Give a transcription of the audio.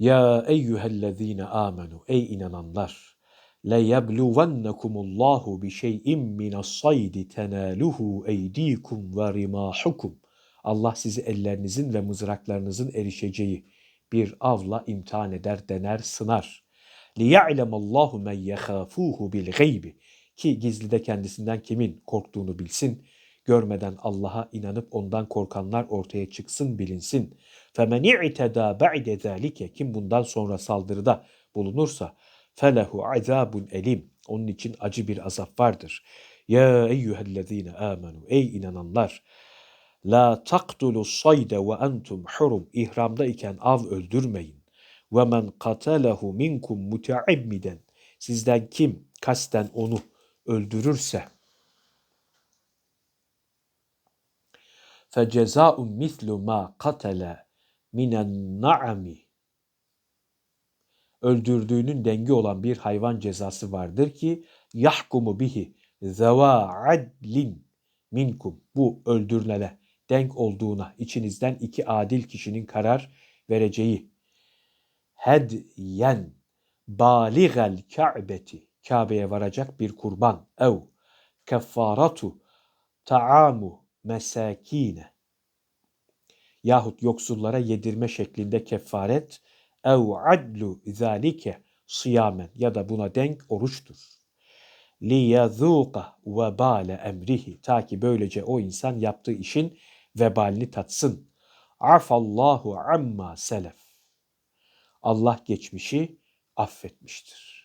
Ya eyyühellezine amenu ey inananlar le yebluvennekumullahu bi şey'in minas saydi tenaluhu eydikum ve rimahukum Allah sizi ellerinizin ve mızraklarınızın erişeceği bir avla imtihan eder, dener, sınar. لِيَعْلَمَ اللّٰهُ مَنْ يَخَافُوهُ بِالْغَيْبِ Ki gizlide kendisinden kimin korktuğunu bilsin, görmeden Allah'a inanıp ondan korkanlar ortaya çıksın bilinsin. فَمَنْ اِعْتَدَى بَعْدَ ذَٰلِكَ Kim bundan sonra saldırıda bulunursa فَلَهُ azabun elim. Onun için acı bir azap vardır. Ya eyyühellezine amenu ey inananlar La taktulu sayde ve entum hurum. İhramda iken av öldürmeyin. Ve men katalehu minkum muteammiden. Sizden kim kasten onu öldürürse fecezaun mislu ma katale minen na'ami öldürdüğünün dengi olan bir hayvan cezası vardır ki yahkumu bihi zeva adlin minkum bu öldürülene denk olduğuna içinizden iki adil kişinin karar vereceği. Hedyen baligel ka'beti Kabe'ye varacak bir kurban. Ev kefaratu taamu mesakine yahut yoksullara yedirme şeklinde kefaret ev adlu zalike siyamen ya da buna denk oruçtur. Li yazuqa vebale emrihi ta ki böylece o insan yaptığı işin vebalini tatsın. Afallahu amma selef. Allah geçmişi affetmiştir.